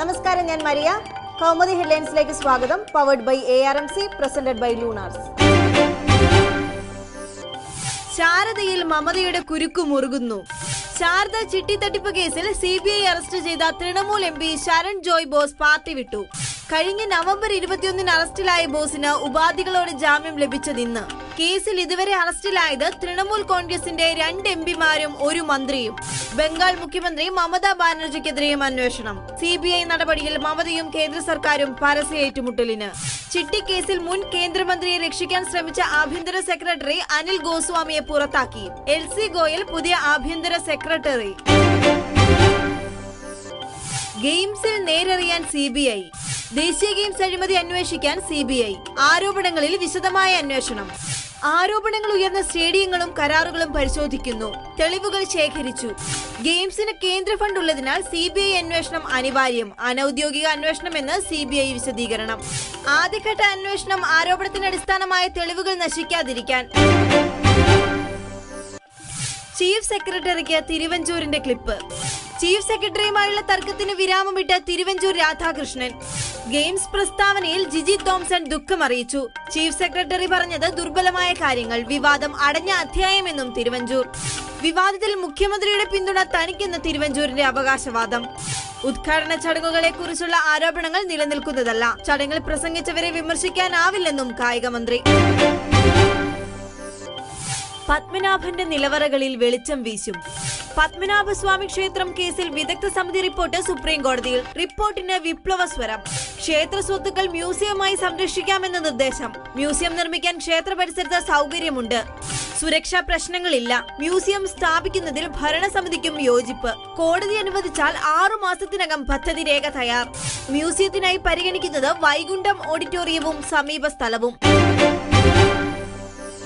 നമസ്കാരം ഞാൻ മരിയ. കൗമുദി ഹെഡ്ലൈൻസിലേക്ക് സ്വാഗതം. Powered by A R M C presented by Lunars ശാരദയിൽ മമതയുടെ കുരുക്കു മുറുകുന്നു. ശാരദ ചിട്ടിത്തട്ടിപ്പ് കേസിൽ സി ബി ഐ അറസ്റ്റ് ചെയ്ത Trinamool M P Srinjoy Bose party വിട്ടു. കഴിഞ്ഞ നവംബർ ഇരുപത്തിയൊന്നിന് അറസ്റ്റിലായ ബോസിന് ഉപാധികളോടെ ജാമ്യം ലഭിച്ചതിന്ന് കേസിൽ ഇതുവരെ അറസ്റ്റിലായത് തൃണമൂൽ കോൺഗ്രസിന്റെ രണ്ട് എം പിമാരും ഒരു മന്ത്രിയും. ബംഗാൾ മുഖ്യമന്ത്രി മമതാ ബാനർജിക്കെതിരെയും അന്വേഷണം. സി ബി ഐ നടപടിയിൽ മമതയും കേന്ദ്ര സർക്കാരും പരസ്യ ഏറ്റുമുട്ടലിന്. ചിട്ടിക്കേസിൽ മുൻ കേന്ദ്രമന്ത്രിയെ രക്ഷിക്കാൻ ശ്രമിച്ച ആഭ്യന്തര സെക്രട്ടറി അനിൽ ഗോസ്വാമിയെ പുറത്താക്കി. എൽ സി ഗോയൽ പുതിയ ആഭ്യന്തര സെക്രട്ടറി. ഗെയിംസിൽ നേരറിയാൻ സി ബി ഐ. ദേശീയ ഗെയിംസ് അഴിമതി അന്വേഷിക്കാൻ സി ബി ഐ. ആരോപണങ്ങളിൽ വിശദമായ അന്വേഷണം. ആരോപണങ്ങൾ ഉയർന്ന സ്റ്റേഡിയങ്ങളും കരാറുകളും പരിശോധിക്കുന്നു. തെളിവുകൾ ശേഖരിച്ചു. ഗെയിംസിന് കേന്ദ്ര ഫണ്ട് ഉള്ളതിനാൽ സി ബി ഐ അന്വേഷണം അനിവാര്യം. അനൌദ്യോഗിക അന്വേഷണമെന്ന് സി ബി ഐ വിശദീകരണം. ആദ്യഘട്ട അന്വേഷണം ആരോപണത്തിന് അടിസ്ഥാനമായ തെളിവുകൾ നശിക്കാതിരിക്കാൻ. ചീഫ് സെക്രട്ടറിക്ക് തിരുവഞ്ചൂരിന്റെ ക്ലിപ്പ്. ചീഫ് സെക്രട്ടറിയുമായുള്ള തർക്കത്തിന് വിരാമമിട്ട് തിരുവഞ്ചൂർ രാധാകൃഷ്ണൻ. ഗെയിംസ് പ്രസ്താവനയിൽ ജിജി തോംസൺ ദുഃഖമറിയിച്ചു ചീഫ് സെക്രട്ടറി പറഞ്ഞത് ദുർബലമായ കാര്യങ്ങൾ വിവാദം അടഞ്ഞ അധ്യായമെന്നും തിരുവഞ്ചൂർ. വിവാദത്തിൽ മുഖ്യമന്ത്രിയുടെ പിന്തുണ തനിക്കെന്ന തിരുവഞ്ചൂരിന്റെ അവകാശവാദം. ഉദ്ഘാടന ചടങ്ങുകളെ കുറിച്ചുള്ള ആരോപണങ്ങൾ നിലനിൽക്കുന്നതല്ല. ചടങ്ങിൽ പ്രസംഗിച്ചവരെ വിമർശിക്കാനാവില്ലെന്നും കായിക മന്ത്രി പത്മനാഭന്റെ നിലവറകളിൽ വെളിച്ചം വീശും. പത്മനാഭസ്വാമി ക്ഷേത്രം കേസിൽ വിദഗ്ധ സമിതി റിപ്പോർട്ട് സുപ്രീം കോടതിയിൽ. റിപ്പോർട്ടിന് വിപ്ലവ സ്വരം. ക്ഷേത്ര സ്വത്തുക്കൾ മ്യൂസിയമായി സംരക്ഷിക്കാമെന്ന നിർദ്ദേശം. മ്യൂസിയം നിർമ്മിക്കാൻ ക്ഷേത്ര പരിസരത്ത് സൗകര്യമുണ്ട്. സുരക്ഷാ പ്രശ്നങ്ങളില്ല. മ്യൂസിയം സ്ഥാപിക്കുന്നതിൽ ഭരണസമിതിക്കും യോജിപ്പ്. കോടതി അനുവദിച്ചാൽ ആറു മാസത്തിനകം പദ്ധതി രേഖ തയ്യാർ. മ്യൂസിയത്തിനായി പരിഗണിക്കുന്നത് വൈകുണ്ഠം ഓഡിറ്റോറിയവും സമീപ സ്ഥലവും